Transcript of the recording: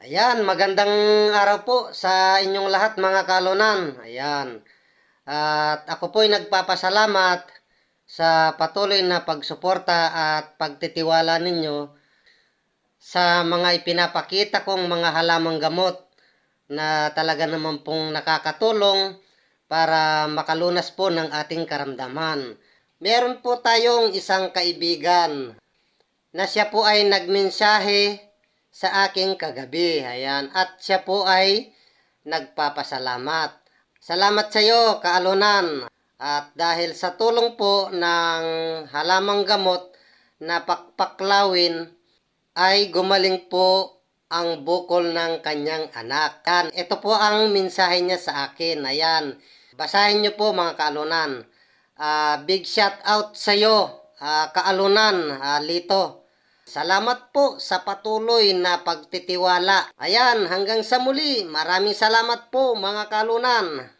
Ayan, magandang araw po sa inyong lahat mga kalunan. Ayan. At ako po'y nagpapasalamat sa patuloy na pagsuporta at pagtitiwala ninyo sa mga ipinapakita kong mga halamang gamot na talaga naman pong nakakatulong para makalunas po ng ating karamdaman. Meron po tayong isang kaibigan na siya po ay nagmensahe sa aking kagabi. Ayan. At siya po ay nagpapasalamat. Salamat sa iyo, kaalunan. At dahil sa tulong po ng halamang gamot na pakpaklawin, ay gumaling po ang bukol ng kanyang anak. Yan, ito po ang mensahe niya sa akin. Ayan. Basahin niyo po mga kaalunan. Ah, big shout out sa iyo, ah, kaalunan, ah, Lito. Salamat po sa patuloy na pagtitiwala. Ayan, hanggang sa muli. Maraming salamat po mga kalunan.